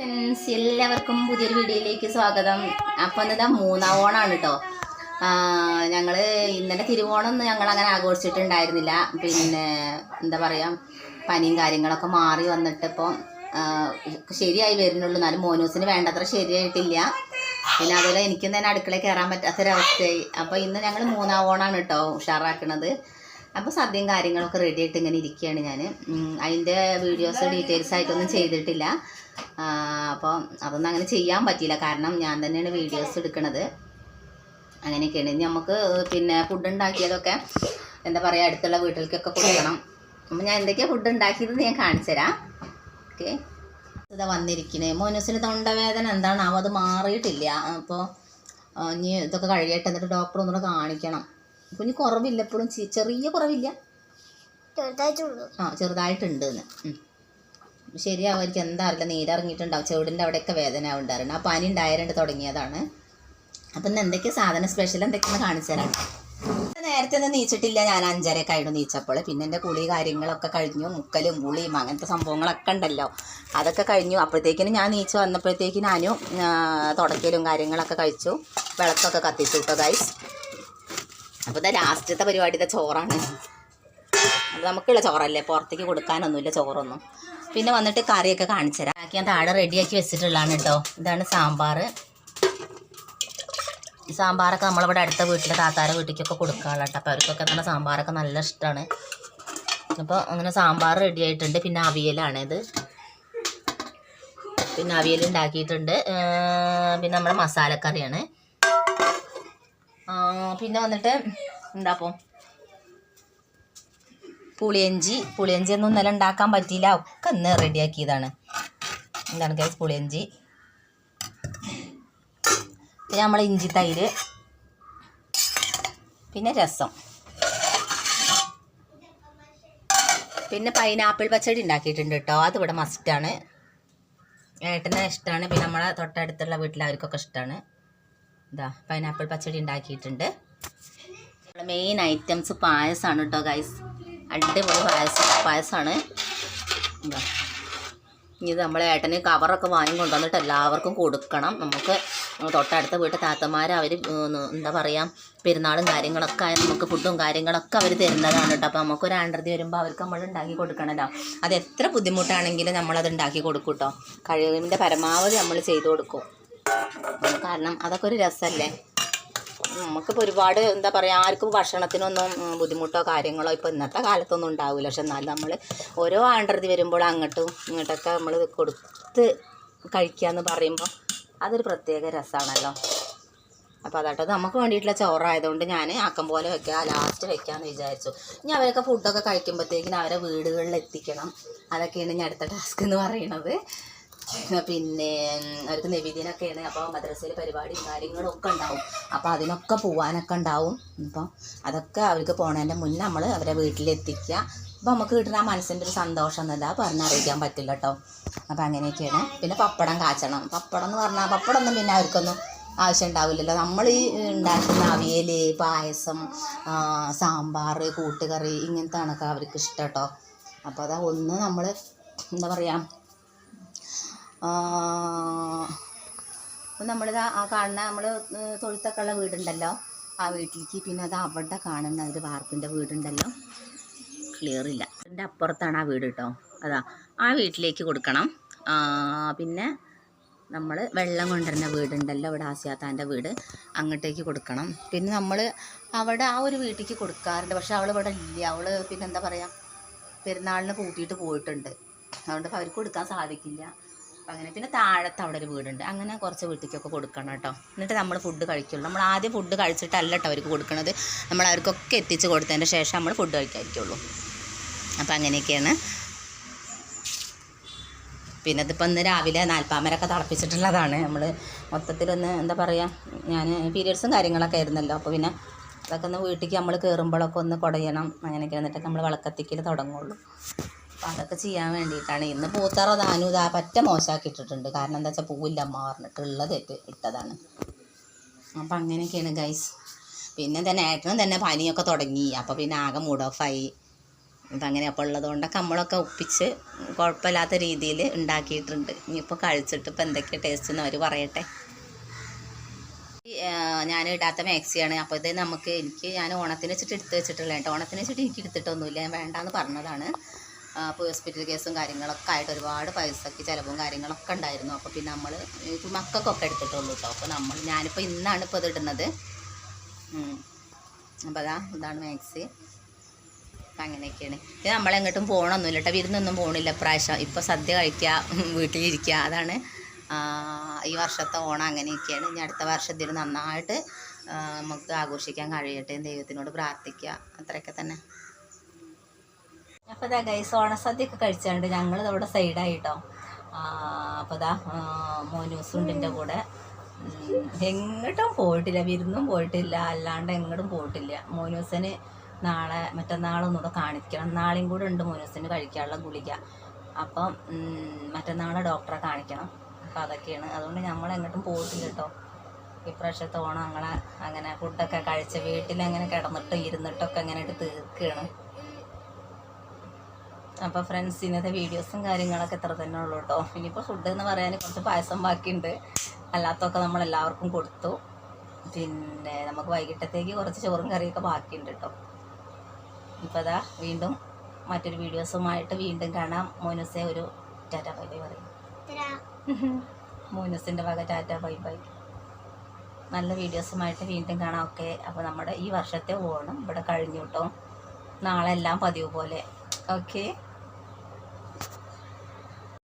Friends എല്ലാവർക്കും പുതിയൊരു വീഡിയോയിലേക്ക് സ്വാഗതം. അപ്പം ഇന്നതാ മൂന്നാം ഓണാണ് കേട്ടോ ഞങ്ങൾ ഇന്നലെ തിരുവോണം ഞങ്ങൾ അങ്ങനെ ആഘോഷിച്ചിട്ടുണ്ടായിരുന്നില്ല. പിന്നെ എന്താ പറയുക പനിയും കാര്യങ്ങളൊക്കെ മാറി വന്നിട്ട് ഇപ്പം ശരിയായി വരുന്നുള്ളൂ. എന്നാലും മോനൂസിന് വേണ്ടത്ര ശരിയായിട്ടില്ല. പിന്നെ അതുപോലെ എനിക്കും തന്നെ അടുക്കളയിൽ കയറാൻ പറ്റാത്തൊരവസ്ഥയായി. അപ്പോൾ ഇന്ന് ഞങ്ങൾ മൂന്നാം ഓണാണ് കേട്ടോ ഉഷാറാക്കണത്. അപ്പോൾ സദ്യയും കാര്യങ്ങളൊക്കെ റെഡി ആയിട്ട് ഇങ്ങനെ ഇരിക്കുകയാണ് ഞാൻ അതിന്റെ വീഡിയോസ് ഡീറ്റെയിൽസ് ആയിട്ടൊന്നും ചെയ്തിട്ടില്ല. അപ്പോൾ അതൊന്നും അങ്ങനെ ചെയ്യാൻ പറ്റിയില്ല. കാരണം ഞാൻ തന്നെയാണ് വീഡിയോസ് എടുക്കുന്നത് അങ്ങനെയൊക്കെയാണ്. ഇനി നമുക്ക് പിന്നെ ഫുഡ് ഉണ്ടാക്കിയതൊക്കെ എന്താ പറയുക അടുത്തുള്ള വീട്ടിലേക്കൊക്കെ കൊടുക്കണം. അപ്പം ഞാൻ എന്തൊക്കെയാണ് ഫുഡ് ഉണ്ടാക്കിയതെന്ന് ഞാൻ കാണിച്ചുതരാം ഓക്കെ ഇതാ വന്നിരിക്കണേ. മോനൂസിന് തൊണ്ടവേദന എന്താണാവോ അത് മാറിയിട്ടില്ല. അപ്പോൾ ഇനി ഇതൊക്കെ കഴിയട്ടെ എന്നിട്ട് ഡോക്ടർ ഒന്നുകൂടെ കാണിക്കണം. കുഞ്ഞ് കുറവില്ല എപ്പോഴും ചെറിയ കുറവില്ല. ആ ചെറുതായിട്ടുണ്ട് എന്ന്. ശരിയാവും എനിക്ക് എന്താ അറിയില്ല. നീരിറങ്ങിയിട്ടുണ്ടാവും. ചെവിടിന്റെ അവിടെയൊക്കെ വേദന ഉണ്ടായിരുന്നു ആ പനി ഉണ്ടായതുകൊണ്ട് തുടങ്ങിയതാണ്. അപ്പം ഇന്ന് എന്തൊക്കെയാ സാധനം സ്പെഷ്യൽ എന്തൊക്കെയാണ് കാണിച്ചു തരാം. നേരത്തെ ഒന്നും നീച്ചിട്ടില്ല. ഞാൻ അഞ്ചരയൊക്കെ ആയിരുന്നു നീച്ചപ്പോൾ. പിന്നെ എന്റെ കുളി കാര്യങ്ങളൊക്കെ കഴിഞ്ഞു. മുക്കലും കുളിയും അങ്ങനത്തെ സംഭവങ്ങളൊക്കെ ഉണ്ടല്ലോ. അതൊക്കെ കഴിഞ്ഞു. അപ്പോഴത്തേക്കിനും ഞാൻ നീച്ച് വന്നപ്പോഴത്തേക്ക് ഞാനും തുടക്കലും കാര്യങ്ങളൊക്കെ കഴിച്ചു. വിളക്കൊക്കെ കത്തിച്ചു. കേട്ടോ ഗൈസ് അപ്പോൾ ഇതാ ലാസ്റ്റത്തെ പരിപാടി ഇതാ ചോറാണ് നമുക്കുള്ള ചോറല്ലേ? പുറത്തേക്ക് കൊടുക്കാനൊന്നുമില്ല ചോറൊന്നും. പിന്നെ വന്നിട്ട് കറിയൊക്കെ കാണിച്ചു തരാം. ബാക്കി ഞാൻ താഴെ റെഡിയാക്കി വെച്ചിട്ടുള്ളതാണ് കേട്ടോ ഇതാണ് സാമ്പാർ സാമ്പാറൊക്കെ നമ്മളിവിടെ അടുത്ത വീട്ടിലെ താത്താരെ വീട്ടിലേക്കൊക്കെ കൊടുക്കാനുള്ള കേട്ടോ അപ്പോൾ അവർക്കൊക്കെ തന്നെ സാമ്പാറൊക്കെ നല്ല ഇഷ്ടമാണ് അപ്പോൾ അങ്ങനെ സാമ്പാർ റെഡി ആയിട്ടുണ്ട്. പിന്നെ അവിയലാണിത് പിന്നെ അവിയൽ ഉണ്ടാക്കിയിട്ടുണ്ട്. പിന്നെ നമ്മുടെ മസാലക്കറിയാണ്. പിന്നെ വന്നിട്ട് എന്താപ്പോ പുളിയഞ്ചി. പുളിയഞ്ചി ഒന്നും ഇന്നലെ ഉണ്ടാക്കാൻ പറ്റിയില്ല. ഒക്കെ ഇന്ന് റെഡിയാക്കിയതാണ്. എന്താണ് കേസ് പുളിയഞ്ചി? പിന്നെ നമ്മൾ ഇഞ്ചി തൈര്. പിന്നെ രസം. പിന്നെ പൈനാപ്പിൾ പച്ചടി ഉണ്ടാക്കിയിട്ടുണ്ട് കേട്ടോ. അതിവിടെ മസ്റ്റാണ് ഏട്ടന് ഇഷ്ടമാണ് പിന്നെ നമ്മളെ തൊട്ടടുത്തുള്ള വീട്ടിൽ അവർക്കൊക്കെ ഇഷ്ടമാണ് ഇതാ പൈനാപ്പിൾ പച്ചടി ഉണ്ടാക്കിയിട്ടുണ്ട്. മെയിൻ ഐറ്റംസ് പായസമാണ് കേട്ടോ ഗൈസ് അടിപൊളി പായസം പായസമാണ്. ഇനി ഇത് നമ്മളെ ഏട്ടന് കവറൊക്കെ വാങ്ങി കൊണ്ടുവന്നിട്ട് എല്ലാവർക്കും കൊടുക്കണം. നമുക്ക് തൊട്ടടുത്ത വീട്ടിൽ താത്തമാർ അവർ എന്താ പറയുക പെരുന്നാളും കാര്യങ്ങളൊക്കെ ആയാലും നമുക്ക് ഫുഡും കാര്യങ്ങളൊക്കെ അവർ തരുന്നതാണ് കേട്ടോ അപ്പോൾ നമുക്കൊരു ആണ്ടർതി വരുമ്പോൾ അവർക്ക് നമ്മൾ ഉണ്ടാക്കി കൊടുക്കണമല്ലോ അത് എത്ര ബുദ്ധിമുട്ടാണെങ്കിലും നമ്മളത് ഉണ്ടാക്കി കൊടുക്കും കേട്ടോ കഴിവിന്റെ പരമാവധി നമ്മൾ ചെയ്തു കൊടുക്കും. കാരണം അതൊക്കെ ഒരു രസമല്ലേ നമുക്കിപ്പോൾ ഒരുപാട് എന്താ പറയുക ആർക്കും ഭക്ഷണത്തിനൊന്നും ബുദ്ധിമുട്ടോ കാര്യങ്ങളോ ഇപ്പോൾ ഇന്നത്തെ കാലത്തൊന്നും ഉണ്ടാവില്ല പക്ഷെ എന്നാലും നമ്മൾ ഓരോ ആണ്ടർതി വരുമ്പോൾ അങ്ങോട്ടും ഇങ്ങോട്ടൊക്കെ നമ്മൾ കൊടുത്ത് കഴിക്കുക എന്ന് പറയുമ്പോൾ അതൊരു പ്രത്യേക രസമാണല്ലോ അപ്പോൾ അതാട്ടോ നമുക്ക് വേണ്ടിയിട്ടുള്ള ചോറായതുകൊണ്ട് ഞാൻ ആക്കം പോലെ വെക്കുക ലാസ്റ്റ് വെക്കാമെന്ന് വിചാരിച്ചു. ഇനി അവരൊക്കെ ഫുഡൊക്കെ കഴിക്കുമ്പോഴത്തേക്കിനും അവരെ വീടുകളിൽ എത്തിക്കണം അതൊക്കെയാണ് ഞാൻ അടുത്ത ടാസ്ക് എന്ന് പറയുന്നത് പിന്നെ അവർക്ക് നബിദിനൊക്കെയാണ്. അപ്പോൾ മദ്രസയിൽ പരിപാടിയും കാര്യങ്ങളും ഒക്കെ ഉണ്ടാവും. അപ്പോൾ അതിനൊക്കെ പോകാനൊക്കെ ഉണ്ടാവും. അപ്പോൾ അതൊക്കെ അവർക്ക് പോണതിന്റെ മുന്നേ നമ്മൾ അവരെ വീട്ടിലെത്തിക്കുക. അപ്പോൾ നമുക്ക് കിട്ടുന്ന ആ മനസ്സിന്റെ ഒരു സന്തോഷം എന്നല്ല പറഞ്ഞറിയിക്കാൻ പറ്റില്ല കേട്ടോ അപ്പോൾ അങ്ങനെയൊക്കെയാണ്. പിന്നെ പപ്പടം കാച്ചണം. പപ്പടം എന്ന് പറഞ്ഞാൽ പപ്പടം ഒന്നും പിന്നെ അവർക്കൊന്നും ആവശ്യം ഉണ്ടാവില്ലല്ലോ. നമ്മൾ ഈ ഉണ്ടാക്കുന്ന അവിയൽ പായസം സാമ്പാർ കൂട്ടുകറി ഇങ്ങനത്തെ ഇങ്ങനത്തെയാണൊക്കെ അവർക്ക് ഇഷ്ടം കേട്ടോ അപ്പോൾ അതാ ഒന്ന് നമ്മൾ എന്താ പറയുക നമ്മളിത് ആ കാണുന്ന നമ്മൾ തൊഴുത്തൊക്കെ ഉള്ള വീടുണ്ടല്ലോ. ആ വീട്ടിലേക്ക് പിന്നെ അത് അവിടെ കാണുന്ന ഒരു വാർപ്പിന്റെ വീടുണ്ടല്ലോ. ക്ലിയർ ഇല്ല. അതിന്റെ അപ്പുറത്താണ് ആ വീട് കേട്ടോ അതാ ആ വീട്ടിലേക്ക് കൊടുക്കണം. പിന്നെ നമ്മൾ വെള്ളം കൊണ്ടുവരുന്ന വീടുണ്ടല്ലോ ഇവിടെ ആസിയാത്താന്റെ വീട്. അങ്ങോട്ടേക്ക് കൊടുക്കണം. പിന്നെ നമ്മൾ അവിടെ ആ ഒരു വീട്ടിലേക്ക് കൊടുക്കാറുണ്ട്. പക്ഷെ അവൾ ഇവിടെ ഇല്ല. അവൾ പിന്നെ എന്താ പറയുക പെരുന്നാളിന് കൂട്ടിയിട്ട് പോയിട്ടുണ്ട്. അതുകൊണ്ട് അവർക്ക് കൊടുക്കാൻ സാധിക്കില്ല. അപ്പം അങ്ങനെ. പിന്നെ താഴത്ത് അവിടെ ഒരു വീടുണ്ട്. അങ്ങനെ കുറച്ച് വീട്ടിലേക്കൊക്കെ കൊടുക്കണം കേട്ടോ. എന്നിട്ട് നമ്മൾ ഫുഡ് കഴിക്കുള്ളൂ. നമ്മൾ ആദ്യം ഫുഡ് കഴിച്ചിട്ടല്ല കേട്ടോ അവർക്ക് കൊടുക്കണത്. നമ്മൾ അവർക്കൊക്കെ എത്തിച്ച് കൊടുത്തതിന്റെ ശേഷം നമ്മൾ ഫുഡ് കഴിക്കാതിരിക്കുള്ളൂ. അപ്പം അങ്ങനെയൊക്കെയാണ്. പിന്നെ ഇതിപ്പോൾ ഇന്ന് രാവിലെ നാൽപ്പാമരൊക്കെ തിളപ്പിച്ചിട്ടുള്ളതാണ്. നമ്മൾ മൊത്തത്തിലൊന്ന് എന്താ പറയുക ഞാൻ പീരിയഡ്സും കാര്യങ്ങളൊക്കെ ആയിരുന്നല്ലോ. അപ്പോൾ പിന്നെ അതൊക്കെ ഒന്ന് വീട്ടിലേക്ക് നമ്മൾ കയറുമ്പോഴൊക്കെ ഒന്ന് കുടയണം. അങ്ങനെയൊക്കെ എന്നിട്ടൊക്കെ നമ്മൾ വിളക്കത്തിക്കൽ തുടങ്ങുള്ളൂ. അപ്പം അതൊക്കെ ചെയ്യാൻ വേണ്ടിയിട്ടാണ്. ഇന്ന് പൂത്തറ താനും ഇതാ പറ്റ മോശമാക്കി ഇട്ടിട്ടുണ്ട് കാരണം എന്താ വെച്ചാൽ പൂവില്ല അമ്മ പറഞ്ഞിട്ട് ഇട്ടതാണ്. അപ്പം അങ്ങനെയൊക്കെയാണ് ഗൈസ് പിന്നെ തന്നെ ഏട്ടനും തന്നെ പനിയൊക്കെ തുടങ്ങി. അപ്പോൾ പിന്നെ ആകെ മൂഡ് ഓഫായി അതങ്ങനെ അപ്പോൾ ഉള്ളതുകൊണ്ടൊക്കെ നമ്മളൊക്കെ ഒപ്പിച്ച് കുഴപ്പമില്ലാത്ത രീതിയിൽ ഉണ്ടാക്കിയിട്ടുണ്ട്. ഇനിയിപ്പോൾ കഴിച്ചിട്ട് ഇപ്പോൾ എന്തൊക്കെ ടേസ്റ്റ് എന്ന് അവർ പറയട്ടെ. ഞാൻ ഇടാത്ത മാക്സിയാണ്. അപ്പോൾ ഇത് നമുക്ക് എനിക്ക് ഞാൻ ഓണത്തിന് വെച്ചിട്ട് എടുത്ത് വെച്ചിട്ടുള്ള കേട്ടോ. ഓണത്തിന് വെച്ചിട്ട് എനിക്ക് എടുത്തിട്ടൊന്നുമില്ല. ഞാൻ വേണ്ടാന്ന് പറഞ്ഞതാണ്. അപ്പോൾ ഹോസ്പിറ്റൽ കേസും കാര്യങ്ങളൊക്കെ ആയിട്ട് ഒരുപാട് പൈസക്ക് ചിലവും കാര്യങ്ങളൊക്കെ ഉണ്ടായിരുന്നു. അപ്പോൾ പിന്നെ നമ്മൾ മക്കൾക്കൊക്കെ എടുത്തിട്ടുള്ളൂ കേട്ടോ അപ്പോൾ നമ്മൾ ഞാനിപ്പോൾ ഇന്നാണ് ഇപ്പോൾ ഇതിടുന്നത്. അപ്പോൾ അതാ ഇതാണ് മാക്സി. അപ്പം അങ്ങനെയൊക്കെയാണ്. ഇത് നമ്മളെങ്ങോട്ടും പോകണമൊന്നുമില്ല കേട്ടോ വിരുന്നൊന്നും പോകണില്ല പ്രാവശ്യം ഇപ്പോൾ സദ്യ കഴിക്കുക വീട്ടിലിരിക്കുക അതാണ് ഈ വർഷത്തെ ഓണം അങ്ങനെയൊക്കെയാണ്. ഇനി അടുത്ത വർഷത്തിൽ നന്നായിട്ട് നമുക്ക് ആഘോഷിക്കാൻ കഴിയട്ടെ ദൈവത്തിനോട് പ്രാർത്ഥിക്കുക അത്രയൊക്കെ തന്നെ. അപ്പോൾ ഇതാ ഗൈസ് ഓണസദ്യയൊക്കെ കഴിച്ചാണ്ട് ഞങ്ങൾ ഇവിടെ സൈഡായിട്ടോ അപ്പോൾ ഇതാ മോനൂസുണ്ട് എന്റെ കൂടെ. എങ്ങോട്ടും പോയിട്ടില്ല വിരുന്നും പോയിട്ടില്ല അല്ലാണ്ട് എങ്ങോട്ടും പോയിട്ടില്ല. മോനൂസിന് നാളെ മറ്റന്നാളൊന്നുകൂടെ കാണിക്കണം. നാളെയും കൂടെ ഉണ്ട് മോനൂസിന് കഴിക്കാനുള്ള ഗുളിക. അപ്പം മറ്റന്നാളെ ഡോക്ടറെ കാണിക്കണം. അപ്പോൾ അതൊക്കെയാണ്. അതുകൊണ്ട് നമ്മൾ എങ്ങോട്ടും പോയിട്ടില്ല കേട്ടോ. ഇപ്രാവശ്യത്തെ ഓണം അങ്ങനെ അങ്ങനെ ഫുഡൊക്കെ കഴിച്ച് വീട്ടിലങ്ങനെ കിടന്നിട്ടും ഇരുന്നിട്ടൊക്കെ അങ്ങനെ എടുത്ത് തീർക്കുകയാണ് അപ്പോൾ ഫ്രണ്ട്സ് ഇന്നത്തെ വീഡിയോസും കാര്യങ്ങളൊക്കെ ഇത്ര തന്നെ ഉള്ളൂ കേട്ടോ ഇനിയിപ്പോൾ ഫുഡ് എന്ന് പറയാൻ കുറച്ച് പായസം ബാക്കിയുണ്ട്. അല്ലാത്തൊക്കെ നമ്മൾ എല്ലാവർക്കും കൊടുത്തു. പിന്നെ നമുക്ക് വൈകിട്ടത്തേക്ക് കുറച്ച് ചോറും കറിയൊക്കെ ബാക്കിയുണ്ട് കേട്ടോ ഇപ്പോൾ അതാ വീണ്ടും മറ്റൊരു വീഡിയോസുമായിട്ട് വീണ്ടും കാണാം. മോനുസെ ഒരു ടാറ്റ ബൈ ബൈ പറയും. മോനുസിന്റെ വക ടാറ്റ ബൈ ബൈ. നല്ല വീഡിയോസുമായിട്ട് വീണ്ടും കാണാം. ഓക്കെ. അപ്പോൾ നമ്മുടെ ഈ വർഷത്തെ ഓണം ഇവിടെ കഴിഞ്ഞു കേട്ടോ നാളെ എല്ലാം പതിവ് പോലെ. ഓക്കെ.